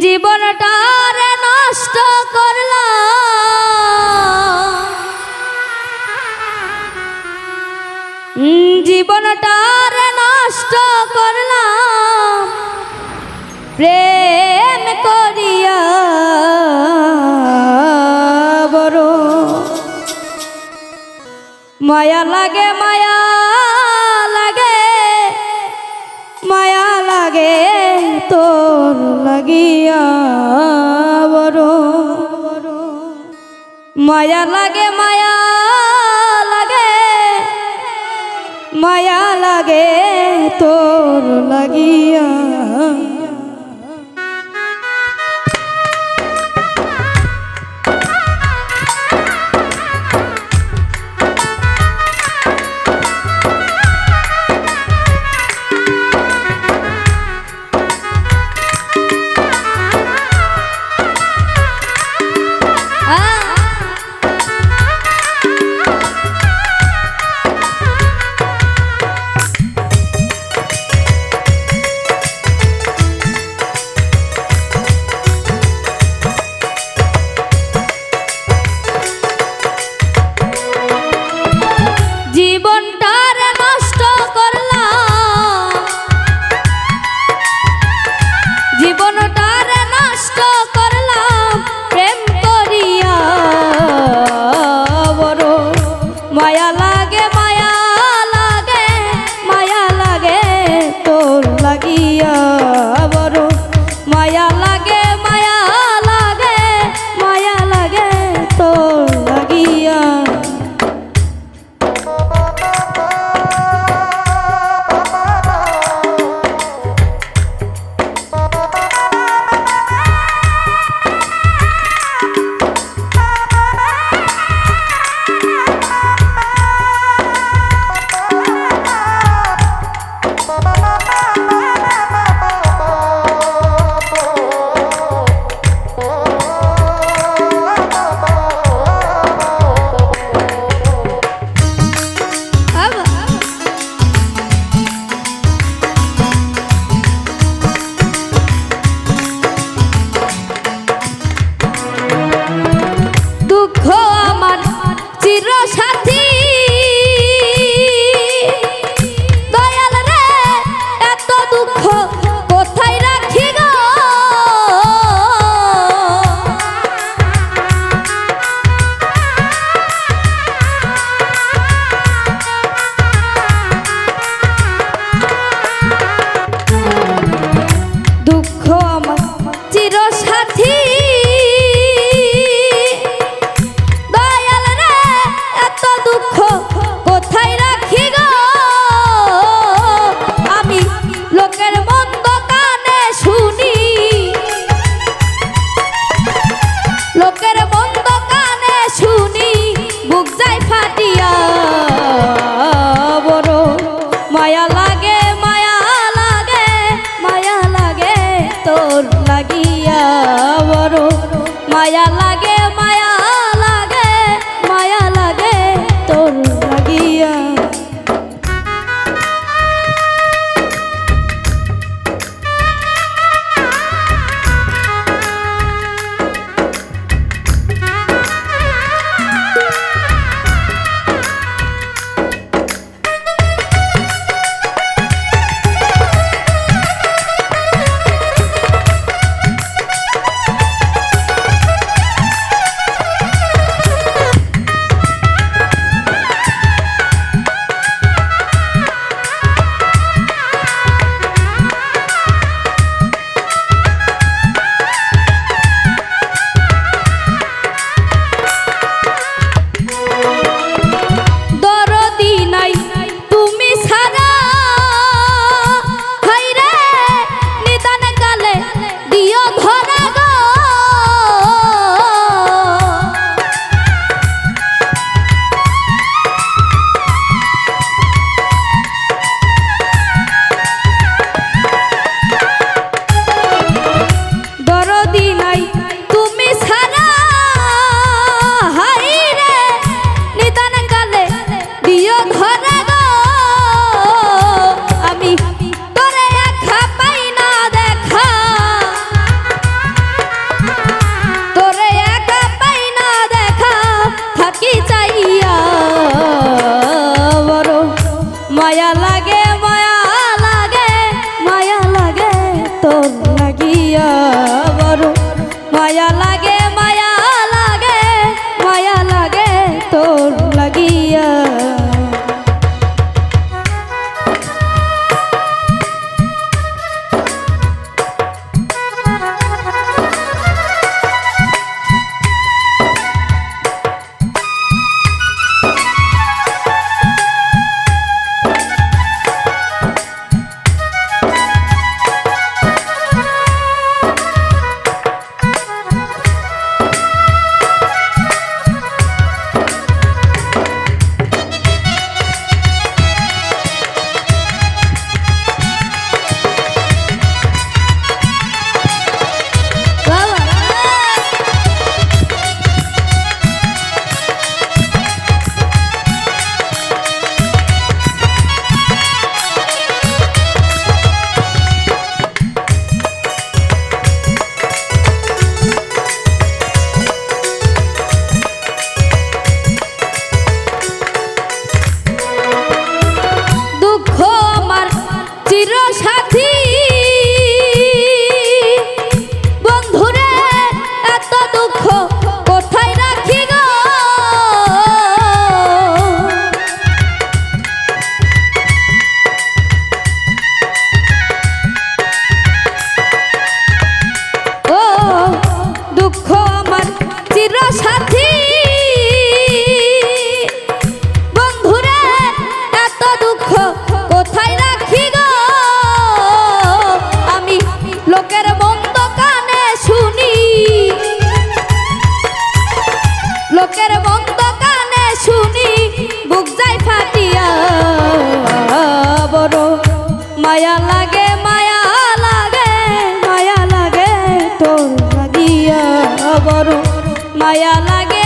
জীবনটারে নষ্ট করলাম। জীবনটারে নষ্ট করলাম। প্রেম করিয়া বড়। মায়া লাগে মা গিয়া মায়া লাগে মায়া লাগে মায়া লাগে তোর লাগিয়া। দিয়া dia মায়া লাগে